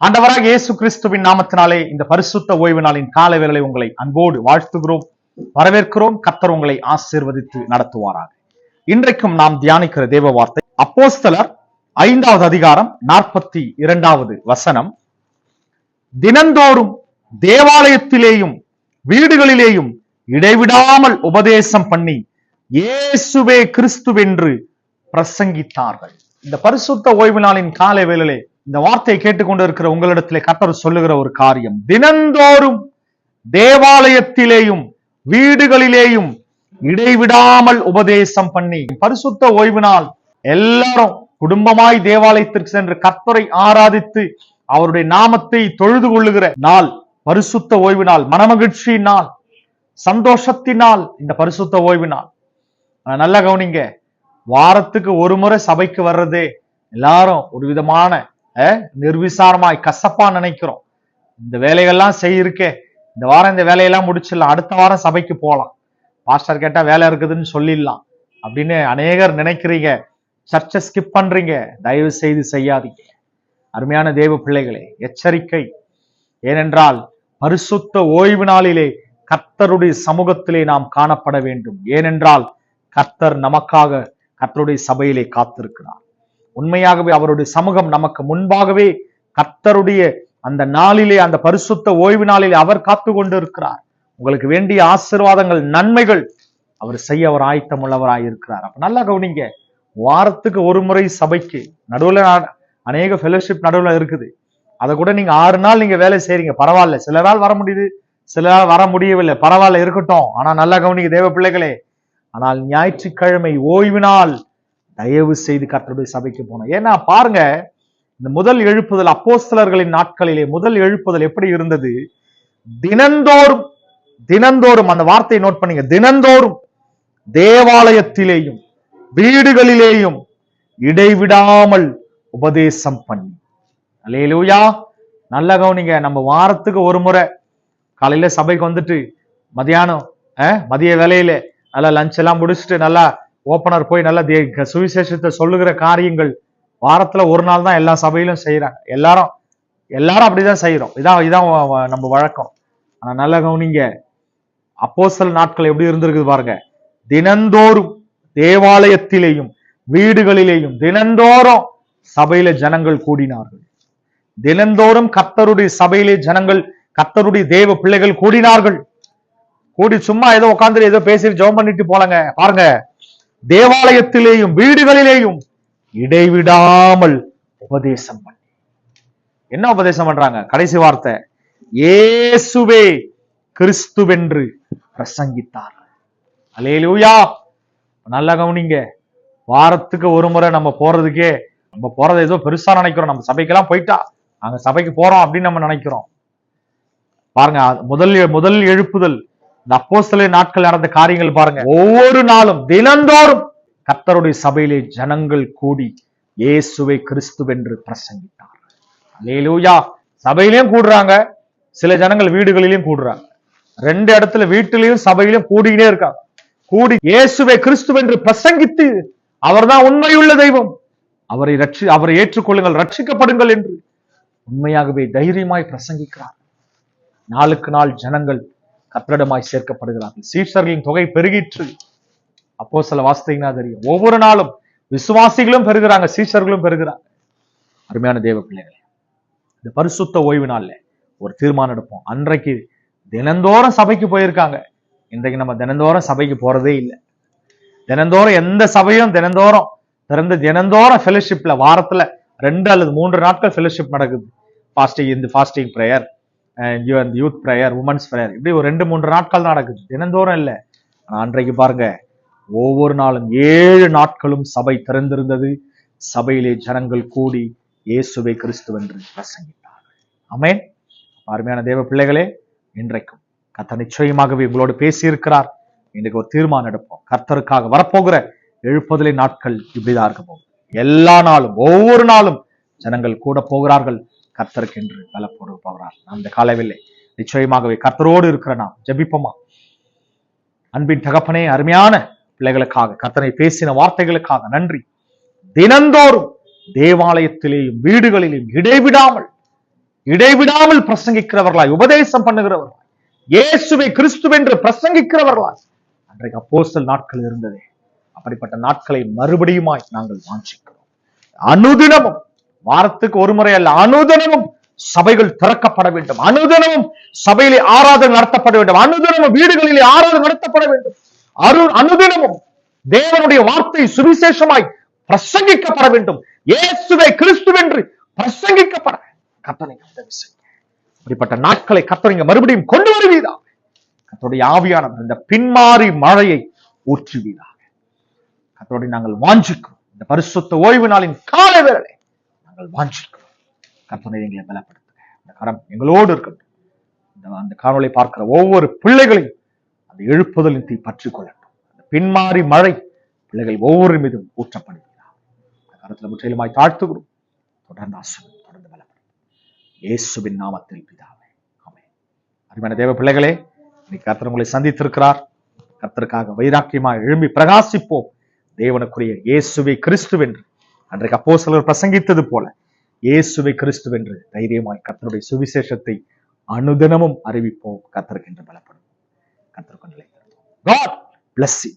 ஆண்டவராக இயேசு கிறிஸ்துவின் நாமத்தினாலே இந்த பரிசுத்த ஓய்வு நாளின் கால வேலை உங்களை அன்போடு வாழ்த்துகிறோம் வரவேற்கிறோம். கத்தர் உங்களை ஆசீர்வதித்து நடத்துவாராக. இன்றைக்கும் நாம் தியானிக்கிற தேவ வார்த்தை அப்போஸ்தலர் ஐந்தாவது அதிகாரம் நாற்பத்தி இரண்டாவது வசனம். தினந்தோறும் தேவாலயத்திலேயும் வீடுகளிலேயும் இடைவிடாமல் உபதேசம் பண்ணி இயேசுவே கிறிஸ்துவென்று பிரசங்கித்தார்கள். இந்த பரிசுத்த ஓய்வு நாளின் காலை வேளையிலே இந்த வார்த்தையை கேட்டுக்கொண்டு இருக்கிற உங்களிடத்திலே கத்தர் சொல்லுகிற ஒரு காரியம். தினந்தோறும் தேவாலயத்திலேயும் வீடுகளிலேயும் இடைவிடாமல் உபதேசம் பண்ணி பரிசுத்த ஓய்வினால் எல்லாரும் குடும்பமாய் தேவாலயத்திற்கு சென்று கத்தரை ஆராதித்து அவருடைய நாமத்தை தொழுது கொள்ளுகிற நாள் பரிசுத்த ஓய்வு நாள் நாள் சந்தோஷத்தினால் இந்த பரிசுத்த ஓய்வு நாள் நல்லா கவனிங்க. வாரத்துக்கு ஒரு முறை சபைக்கு வர்றதே எல்லாரும் ஒரு விதமான நிர்விசாரமாய் கசப்பா நினைக்கிறோம். இந்த வேலைகள்லாம் செய்யிருக்கே. இந்த வாரம் இந்த வேலையெல்லாம் முடிச்சிடலாம். அடுத்த வாரம் சபைக்கு போகலாம். பாஸ்டர் கேட்டா வேலை இருக்குதுன்னு சொல்லிடலாம். அப்படின்னு அநேகர் நினைக்கிறீங்க. சர்ச்சை ஸ்கிப் பண்றீங்க. தயவு செய்து செய்யாதீங்க. அருமையான தேவ பிள்ளைகளே எச்சரிக்கை. ஏனென்றால் பரிசுத்த ஓய்வு நாளிலே கர்த்தருடைய சமூகத்திலே நாம் காணப்பட வேண்டும். ஏனென்றால் கர்த்தர் நமக்காக கர்த்தருடைய சபையிலே காத்திருக்கிறார். உண்மையாகவே அவருடைய சமூகம் நமக்கு முன்பாகவே கர்த்தருடைய அந்த நாளிலே அந்த பரிசுத்த ஓய்வு நாளிலே அவர் காத்து கொண்டிருக்கிறார். உங்களுக்கு வேண்டிய ஆசீர்வாதங்கள் நன்மைகள் அவர் செய்ய அவர் ஆயத்தம் உள்ளவராய் இருக்கிறார். அப்ப நல்லா கவனிங்க. வாரத்துக்கு ஒரு முறை சபைக்கு நடுவில் அநேக ஃபெலோஷிப் நடுவில் இருக்குது. அதை கூட நீங்க ஆறு நாள் நீங்க வேலை செய்றீங்க. பரவாயில்ல. சில நாள் வர முடியுது சில நாள் வர முடியவில்லை. பரவாயில்ல இருக்கட்டும். ஆனா நல்லா கவனிங்க தேவ பிள்ளைகளே. ஆனால் ஞாயிற்றுக்கிழமை ஓய்வு நாள் தயவு செய்து கர்த்தருடைய சபைக்கு போனோம் ஏன்னா பாருங்க இந்த முதல் எழுப்புதல் அப்போஸ்தலர்களின் நாட்களிலே முதல் எழுப்புதல் எப்படி இருந்தது? தினந்தோறும் தினந்தோறும் அந்த வார்த்தையை நோட் பண்ணீங்க. தினந்தோறும் தேவாலயத்திலேயும் வீடுகளிலேயும் இடைவிடாமல் உபதேசம் பண்ணி. அலையிலூயா நல்ல கவனிங்க நம்ம வாரத்துக்கு ஒரு முறை காலையில சபைக்கு வந்துட்டு மதியானம் மதிய வேலையில நல்லா லஞ்ச் எல்லாம் முடிச்சுட்டு நல்லா ஓப்பனர் போய் நல்லா சுவிசேஷத்தை சொல்லுகிற காரியங்கள் வாரத்துல ஒரு நாள் தான் எல்லா சபையிலும் செய்யறாங்க எல்லாரும் எல்லாரும் அப்படிதான் செய்யறோம் இதான் இதான் வ- நம்ம வழக்கம். ஆனா நல்லா கவனிங்க. அப்போசல் நாட்கள் எப்படி இருந்திருக்குது பாருங்க. தினந்தோறும் தேவாலயத்திலேயும் வீடுகளிலேயும் தினந்தோறும் சபையில ஜனங்கள் கூடினார்கள். தினந்தோறும் கத்தருடைய சபையிலே ஜனங்கள் கத்தருடைய தேவ பிள்ளைகள் கூடினார்கள். கூடி சும்மா ஏதோ உட்காந்து ஏதோ பேசி ஜெபம் பண்ணிட்டு போலங்க. பாருங்க. தேவாலயத்திலேயும் வீடுகளிலேயும் இடைவிடாமல் உபதேசம் பண்ணி. என்ன உபதேசம் பண்றாங்க? கடைசி வார்த்தை. ஏசுவே கிறிஸ்துவென்று பிரசங்கித்தார். அலேலூயா நல்லா கவனிங்க. வாரத்துக்கு ஒரு முறை நம்ம போறதுக்கே நம்ம போறது ஏதோ பெருசா நினைக்கிறோம். நம்ம சபைக்கெல்லாம் போயிட்டா நாங்க சபைக்கு போறோம் அப்படின்னு நம்ம நினைக்கிறோம். பாருங்க முதல் முதல் எழுப்புதல் இந்த அப்போஸ்தல நாட்கள் நடந்த காரியங்கள் பாருங்க. ஒவ்வொரு நாளும் தினந்தோறும் கர்த்தருடைய சபையிலே ஜனங்கள் கூடி இயேசுவை கிறிஸ்துவென்று பிரசங்கித்தார். அல்லேலூயா. சபையிலையும் கூடுறாங்க. சில ஜனங்கள் வீடுகளிலும் கூடுறாங்க. ரெண்டு இடத்துல வீட்டிலையும் சபையிலும் கூடிக்கிட்டே இருக்காங்க. கூடி இயேசுவை கிறிஸ்துவென்று பிரசங்கித்து அவர்தான் உண்மையுள்ள தெய்வம். அவரை ரட்சி அவரை ஏற்றுக்கொள்ளுங்கள் ரட்சிக்கப்படுங்கள் என்று உண்மையாகவே தைரியமாய் பிரசங்கிக்கிறார். நாளுக்கு நாள் ஜனங்கள் கத்திரடமாய் சேர்க்கப்படுகிறார்கள். சீஷர்களின் தொகை பெருகிற்று. அப்போ சில வாசித்தீங்கன்னா தெரியும். ஒவ்வொரு நாளும் விசுவாசிகளும் பெருகிறாங்க சீஷர்களும் பெருகிறாங்க அருமையான தேவ பிள்ளைகளே இந்த பரிசுத்த ஓய்வு நாள்ல ஒரு தீர்மானம் எடுப்போம். அன்றைக்கு தினந்தோறும் சபைக்கு போயிருக்காங்க. இன்றைக்கு நம்ம தினந்தோறும் சபைக்கு போறதே இல்லை. தினந்தோறும் எந்த சபையும் தினந்தோறும் திறந்து தினந்தோறும் ஃபெலோஷிப்ல வாரத்துல ரெண்டு அல்லது மூன்று நாட்கள் ஃபெலோஷிப் நடக்குது. ஃபாஸ்டிங் இந்த fasting prayer youth prayer women's prayer இப்படி ஒரு ரெண்டு மூன்று நாட்கள் நடக்குது. தினந்தோறும் இல்லை. ஆனா அன்றைக்கு பாருங்க ஒவ்வொரு நாளும் ஏழு நாட்களும் சபை திறந்திருந்தது. சபையிலே ஜனங்கள் கூடி இயேசுவை கிறிஸ்துவென்று பிரசங்கித்தார்கள். அமேன் அருமையான தேவ பிள்ளைகளே இன்றைக்கும் கத்த நிச்சயமாகவே உங்களோடு பேசியிருக்கிறார். இன்றைக்கு ஒரு தீர்மானம் எடுப்போம். கர்த்தருக்காக வரப்போகிற எழுப்பதிலே நாட்கள் இப்படிதான் இருக்க போகும் எல்லா நாளும் ஒவ்வொரு நாளும் ஜனங்கள் கூட போகிறார்கள். கர்த்தருக்கென்று பலப்போடு போகிறார் அந்த காலவில்லை நிச்சயமாகவே கர்த்தரோடு இருக்கிற நாம் ஜபிப்போமா? அன்பின் தகப்பனே அருமையான பிள்ளைகளுக்காக கர்த்தனை பேசின வார்த்தைகளுக்காக நன்றி. தினந்தோறும் தேவாலயத்திலேயும் வீடுகளிலேயும் இடைவிடாமல் இடைவிடாமல் பிரசங்கிக்கிறவர்களாய் உபதேசம் பண்ணுகிறவர்களாய் இயேசுவை கிறிஸ்துவென்று பிரசங்கிக்கிறவர்களாய் அன்றைக்கு அப்போசல் நாட்கள் இருந்ததே. அப்படிப்பட்ட நாட்களை மறுபடியுமாய் நாங்கள் வாஞ்சிக்கிறோம். அனுதினமும் வாரத்துக்கு ஒரு முறை அல்ல அனுதனமும் சபைகள் திறக்கப்பட வேண்டும். அனுதனமும் சபையிலே ஆராதனை நடத்தப்பட வேண்டும். அனுதனமும் வீடுகளிலே ஆராதனை நடத்தப்பட வேண்டும். அரு அனுதினமும் தேவனுடைய வார்த்தை சுவிசேஷமாய் பிரசங்கிக்கப்பட வேண்டும். இயேசுவை கிறிஸ்துவென்று பிரசங்கிக்கப்பட கத்தனை உதவி செய்ய நாட்களை கத்தனைங்க மறுபடியும் கொண்டு வருவீதா கத்தோடைய ஆவியானவர் இந்த பின்மாறி மழையை ஊற்றுவீதாக கத்தோடைய நாங்கள் வாஞ்சிக்கும் இந்த பரிசுத்த ஓய்வு நாளின் காலை வேலை நாங்கள் வாஞ்சிக்கிறோம் கற்பனை எங்களை பலப்படுத்துங்க அந்த கரம் எங்களோடு இருக்கட்டும். இந்த அந்த காணொலி பார்க்கிற ஒவ்வொரு பிள்ளைகளையும் அந்த எழுப்புதலின் தீ பற்றி கொள்ளட்டும். அந்த பின்மாறி மழை பிள்ளைகள் ஒவ்வொரு மீதும் ஊற்றப்படுகிறார். அந்த கரத்தில் முற்றிலுமாய் தாழ்த்துகிறோம். தொடர்ந்து ஆசிரியம் தொடர்ந்து பலப்படும். இயேசுவின் நாமத்தில் பிதாவே. ஆமே அருமையான தேவ பிள்ளைகளே இன்னைக்கு கர்த்தர் உங்களை சந்தித்திருக்கிறார். கர்த்தருக்காக வைராக்கியமாக எழும்பி பிரகாசிப்போம். தேவனுக்குரிய இயேசுவை கிறிஸ்துவென்று. அன்றைக்கு அப்போ சிலர் பிரசங்கித்தது போல இயேசுவை கிறிஸ்துவென்று தைரியமாய் கத்தனுடைய சுவிசேஷத்தை அனுதினமும் அறிவிப்போம். கர்த்தருக்கு என்று பலப்படும். கர்த்தருக்கு நிலை God bless you.